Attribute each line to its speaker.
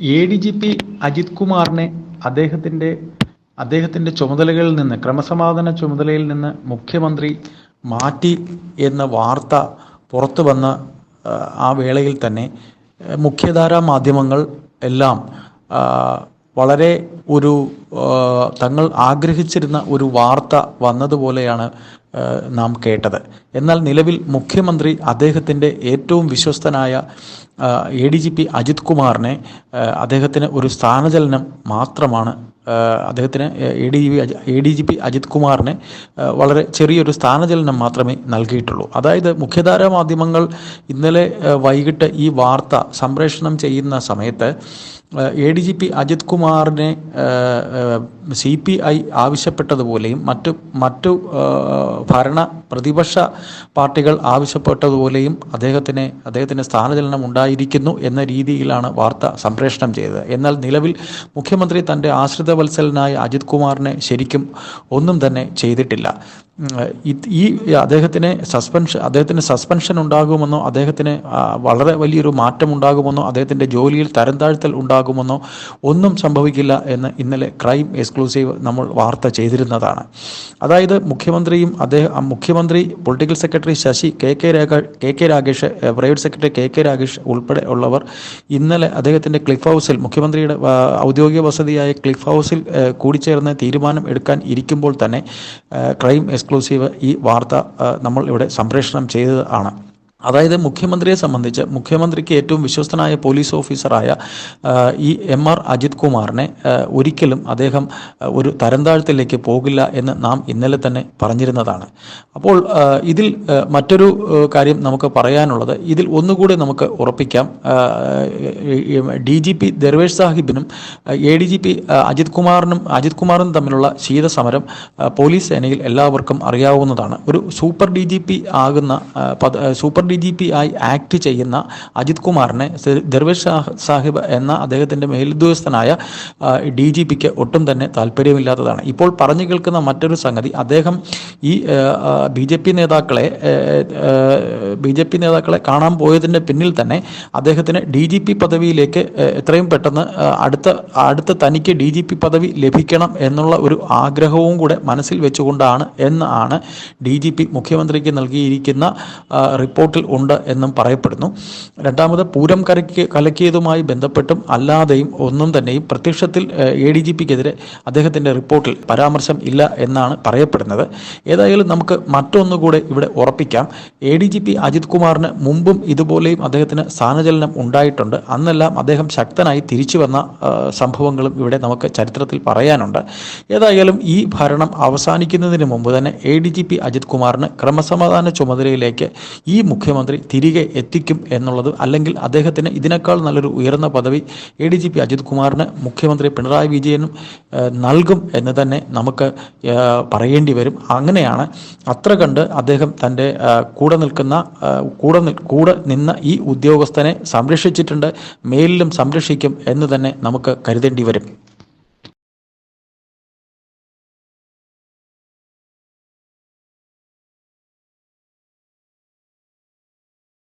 Speaker 1: A D G P Ajith കുമാറിനെ അദ്ദേഹത്തിന്റെ അദ്ദേഹത്തിന്റെ ചുമതലകളിൽ നിന്ന് ക്രമസമാധാന ചുമതലയിൽ നിന്ന് മുഖ്യമന്ത്രി മാറ്റി എന്ന വാർത്ത പുറത്തു വന്ന ആ, വേളയിൽ തന്നെ മുഖ്യധാരാ മാധ്യമങ്ങൾ എല്ലാം വളരെ ഒരു തങ്ങൾ ആഗ്രഹിച്ചിരുന്ന ഒരു വാർത്ത വന്നതുപോലെയാണ് നാം കേട്ടത്. എന്നാൽ നിലവിൽ മുഖ്യമന്ത്രി അദ്ദേഹത്തിന്റെ ഏറ്റവും വിശ്വസ്തനായ A D G P Ajith കുമാറിനെ അദ്ദേഹത്തിന് ഒരു സ്ഥാനചലനം മാത്രമാണ് അദ്ദേഹത്തിന് A D G P A D G P Ajith കുമാറിന് വളരെ ചെറിയൊരു സ്ഥാനചലനം മാത്രമേ നൽകിയിട്ടുള്ളൂ. അതായത് മുഖ്യധാരാ മാധ്യമങ്ങൾ ഇന്നലെ വൈകിട്ട് ഈ വാർത്ത സംപ്രേഷണം ചെയ്യുന്ന സമയത്ത് A D G P Ajith കുമാറിനെ സി പി ഐ ആവശ്യപ്പെട്ടതുപോലെയും മറ്റു മറ്റു ഭരണ പ്രതിപക്ഷ പാർട്ടികൾ ആവശ്യപ്പെട്ടതുപോലെയും അദ്ദേഹത്തിന് അദ്ദേഹത്തിന് സ്ഥാനചലനം ഉണ്ടായിരിക്കുന്നു എന്ന രീതിയിലാണ് വാർത്ത സംപ്രേഷണം ചെയ്തത്. എന്നാൽ നിലവിൽ മുഖ്യമന്ത്രി തന്റെ ആശ്രിതവത്സലനായ അജിത് കുമാറിനെ ശരിക്കും ഒന്നും തന്നെ ചെയ്തിട്ടില്ല. ഈ അദ്ദേഹത്തിന് സസ്പെൻഷൻ അദ്ദേഹത്തിന് സസ്പെൻഷൻ ഉണ്ടാകുമെന്നോ അദ്ദേഹത്തിന് വളരെ വലിയൊരു മാറ്റം ഉണ്ടാകുമെന്നോ അദ്ദേഹത്തിന്റെ ജോലിയിൽ തരംതാഴ്ത്തൽ ഉണ്ടാകുമെന്നോ ഒന്നും സംഭവിക്കില്ല എന്ന് ഇന്നലെ ക്രൈം എക്സ്ക്ലൂസീവ് നമ്മൾ വാർത്ത ചെയ്തിരുന്നതാണ്. അതായത് മുഖ്യമന്ത്രിയും അദ്ദേഹം മുഖ്യമന്ത്രി political secretary Sasi K K രാഘ K K Ragesh private secretary K K Ragesh ഉൾപ്പെടെ ഉള്ളവർ ഇന്നലെ അദ്ദേഹത്തിന്റെ ക്ലിഫ് ഹൗസിൽ മുഖ്യമന്ത്രിയുടെ ഔദ്യോഗിക വസതിയായ ക്ലിഫ് ഹൗസിൽ കൂടിച്ചേർന്ന് തീരുമാനം എടുക്കാൻ ഇരിക്കുമ്പോൾ തന്നെ ക്രൈം ക്രൈം എക്സ്ക്ലൂസീവ് ഈ വാർത്ത നമ്മൾ ഇവിടെ സംപ്രേഷണം ചെയ്തത് ആണ്. അതായത് മുഖ്യമന്ത്രിയെ സംബന്ധിച്ച് മുഖ്യമന്ത്രിക്ക് ഏറ്റവും വിശ്വസ്തനായ പോലീസ് ഓഫീസറായ ഈ എം ആർ അജിത് കുമാറിനെ ഒരിക്കലും അദ്ദേഹം ഒരു തരംതാഴ്ത്തിലേക്ക് പോകില്ല എന്ന് നാം ഇന്നലെ തന്നെ പറഞ്ഞിരുന്നതാണ്. അപ്പോൾ ഇതിൽ മറ്റൊരു കാര്യം നമുക്ക് പറയാനുള്ളത് ഇതിൽ ഒന്നുകൂടി നമുക്ക് ഉറപ്പിക്കാം. D G P Darvesh സാഹിബിനും A D G P Ajith കുമാറിനും Ajith കുമാറും തമ്മിലുള്ള ശീതസമരം സമരം പോലീസ് സേനയിൽ എല്ലാവർക്കും അറിയാവുന്നതാണ്. ഒരു സൂപ്പർ ഡി ജി പി ആകുന്ന സൂപ്പർ ഡി ജി പി ആയി ആക്ട് ചെയ്യുന്ന അജിത് കുമാറിനെ ദർവേഷ് സാഹിബ് എന്ന അദ്ദേഹത്തിന്റെ മേലുദ്യോഗസ്ഥനായ ഡി ജി പിക്ക് ഒട്ടും തന്നെ താല്പര്യമില്ലാത്തതാണ്. ഇപ്പോൾ പറഞ്ഞു കേൾക്കുന്ന മറ്റൊരു സംഗതി അദ്ദേഹം ഈ ബി ജെ പി നേതാക്കളെ ബി ജെ പി നേതാക്കളെ കാണാൻ പോയതിന്റെ പിന്നിൽ തന്നെ അദ്ദേഹത്തിന് ഡി ജി പി പദവിയിലേക്ക് എത്രയും പെട്ടെന്ന് അടുത്ത അടുത്ത തനിക്ക് ഡി ജി പി പദവി ലഭിക്കണം എന്നുള്ള ഒരു ആഗ്രഹവും കൂടെ മനസ്സിൽ വെച്ചുകൊണ്ടാണ് എന്നാണ് ഡി ജി പി മുഖ്യമന്ത്രിക്ക് നൽകിയിരിക്കുന്ന ആ, റിപ്പോർട്ടിൽ ഉണ്ട് എന്നും പറയപ്പെടുന്നു. രണ്ടാമത് പൂരം കലക്കി കലക്കിയതുമായി ബന്ധപ്പെട്ടും അല്ലാതെയും ഒന്നും തന്നെയും പ്രത്യക്ഷത്തിൽ എ ഡി ജി പിക്കെതിരെ അദ്ദേഹത്തിന്റെ റിപ്പോർട്ടിൽ പരാമർശം ഇല്ല എന്നാണ് പറയപ്പെടുന്നത്. ഏതായാലും നമുക്ക് മറ്റൊന്നുകൂടെ ഇവിടെ ഉറപ്പിക്കാം. A D G P Ajith കുമാറിന് മുമ്പും ഇതുപോലെയും അദ്ദേഹത്തിന് സ്ഥാനചലനം ഉണ്ടായിട്ടുണ്ട്. അന്നെല്ലാം അദ്ദേഹം ശക്തനായി തിരിച്ചു വന്ന സംഭവങ്ങളും ഇവിടെ നമുക്ക് ചരിത്രത്തിൽ പറയാനുണ്ട്. ഏതായാലും ഈ ഭരണം അവസാനിക്കുന്നതിന് മുമ്പ് തന്നെ A D G P Ajith കുമാറിന് ക്രമസമാധാന ചുമതലയിലേക്ക് ഈ മുഖ്യമന്ത്രി തിരികെ എത്തിക്കും എന്നുള്ളത് അല്ലെങ്കിൽ അദ്ദേഹത്തിന് ഇതിനേക്കാൾ നല്ലൊരു ഉയർന്ന പദവി A D G P Ajith കുമാറിന് മുഖ്യമന്ത്രി പിണറായി വിജയനും നൽകും എന്ന് തന്നെ നമുക്ക് പറയേണ്ടി വരും. അങ്ങനെയാണ് അത്ര കണ്ട് അദ്ദേഹം തന്റെ കൂടെ നിൽക്കുന്ന കൂടെ കൂടെ നിന്ന ഈ ഉദ്യോഗസ്ഥനെ സംരക്ഷിച്ചിട്ടുണ്ട്. മേലിലും സംരക്ഷിക്കും എന്ന് തന്നെ നമുക്ക് കരുതേണ്ടി വരും.